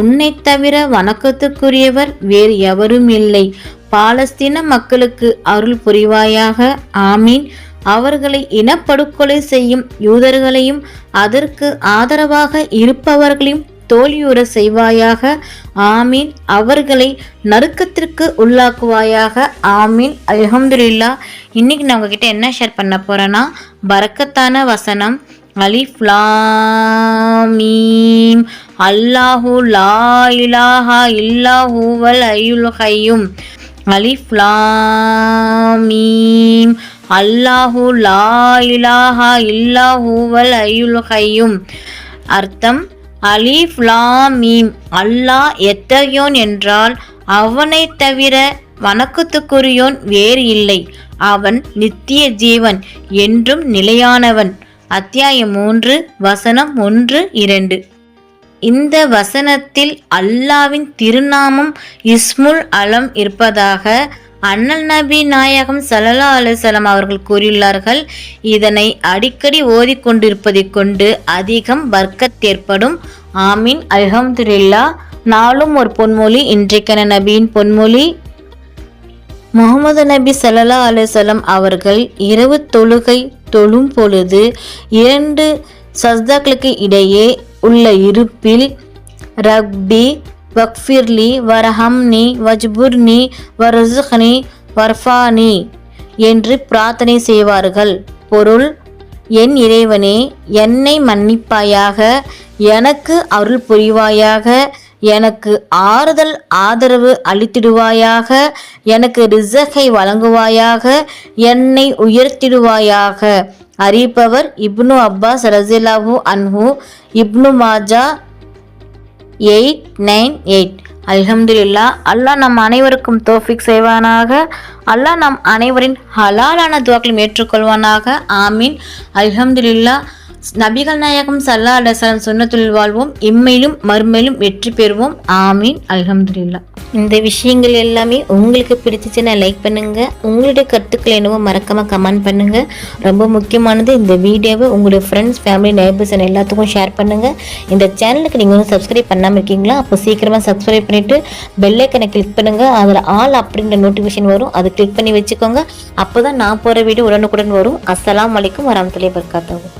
உன்னை தவிர வணக்கத்துக்குரியவர் வேறு எவரும் இல்லை. பாலஸ்தீன மக்களுக்கு அருள் புரிவாயாக. ஆமீன். அவர்களை இனப்படுகொலை செய்யும் யூதர்களையும் அதற்கு ஆதரவாக இருப்பவர்களையும் தோல்வியுற செய்வாயாக. ஆமீன். அவர்களை நறுக்கத்திற்கு உள்ளாக்குவாயாக. ஆமீன். அலமதுல்லா இன்னைக்கு நான் உங்ககிட்ட என்ன ஷேர் பண்ண போறேன்னா பறக்கத்தான வசனம். அலிஃப்லாமீ அல்லாஹு லா இலாஹா இல்லாஹூவல் ஐயுல் ஹையும் அலிஃப் லாம் அல்லாஹு லா இலாஹா இல்லாஹூவல் ஐயுல் ஹையும் அர்த்தம் அலிஃப் லாம் அல்லாஹ் எத்தகையோன் என்றால் அவனை தவிர வணக்கத்துக்குரியோன் வேறு இல்லை. அவன் நித்திய ஜீவன் என்றும் நிலையானவன். அத்தியாயம் மூன்று வசனம் ஒன்று இரண்டு. இந்த வசனத்தில் அல்லாவின் திருநாமம் இஸ்முல் அலம் இருப்பதாக அண்ணல் நபி நாயகம் சல்லா அலுவலம் அவர்கள் கூறியுள்ளார்கள். இதனை அடிக்கடி ஓதிக்கொண்டிருப்பதைக் கொண்டு அதிகம் வர்க்கத்தேற்படும் ஆமீன். அல்ஹம்துலில்லா நாளும் ஒரு பொன்மொழி இன்றைக்கான நபியின் பொன்மொழி. முகமது நபி சல்லா அலுவலம் அவர்கள் இரவு தொழுகை தொழும் பொழுது இரண்டு சஸ்தாக்களுக்கு இடையே உள்ள இருப்பில் ரக்பி வக்ஃபிர்லி வரஹம்னி வஜ்புர்னி வரசுஹ்னி வர்ஃபானி என்று பிரார்த்தனை செய்வார்கள். பொருள் என் இறைவனே என்னை மன்னிப்பாயாக எனக்கு அருள் புரிவாயாக எனக்கு ஆறுதல் ஆதரவு அளித்திடுவாயாக எனக்கு ரிசகை வழங்குவாயாக என்னை உயர்த்திடுவாயாக. அறிவிப்பவர் இப்னு அப்பாஸ் ரசிலாஹு அன்ஹு. Ibn Majah eight nine eight. அல்ஹம்துல்லா அல்லாஹ் நம் அனைவருக்கும் தோஃபிக் செய்வானாக. அல்லாஹ் நம் அனைவரின் ஹலாலான துவாக்களையும் ஏற்றுக்கொள்வானாக. ஆமீன். அல்ஹம்துல்லா நபிகள் நாயகம் சல்லா அலசலம் சுன்னத்துள் வாழ்வோம். இம்மையிலும் மறுமையிலும் வெற்றி பெறுவோம். ஆமீன். அல்ஹம்துல்லா இந்த விஷயங்கள் எல்லாமே உங்களுக்கு பிடிச்சிச்சுன்னா லைக் பண்ணுங்க. உங்களுடைய கருத்துக்கள் என்னவோ மறக்காமல் கமெண்ட் பண்ணுங்க. ரொம்ப முக்கியமானது இந்த வீடியோவை உங்களுடைய ஃப்ரெண்ட்ஸ் ஃபேமிலி நைபர்ஸ் எல்லாத்துக்கும் ஷேர் பண்ணுங்க. இந்த சேனலுக்கு நீங்கள் வந்து சப்ஸ்கிரைப் பண்ணாமல் இருக்கீங்களா? அப்போ சீக்கிரமாக சப்ஸ்கிரைப் பண்ணிவிட்டு பெல்லைக்கனை கிளிக் பண்ணுங்க. அதில் ஆல் அப்படின்ற நோட்டிஃபிகேஷன் வரும். அதை கிளிக் பண்ணி வச்சுக்கோங்க. அப்போ தான் நான் போகிற வீடியோ உடனுக்குடன் வரும். அஸ்லாம் வலைக்கும் வரமத்துலேயே பர்காத்தவும்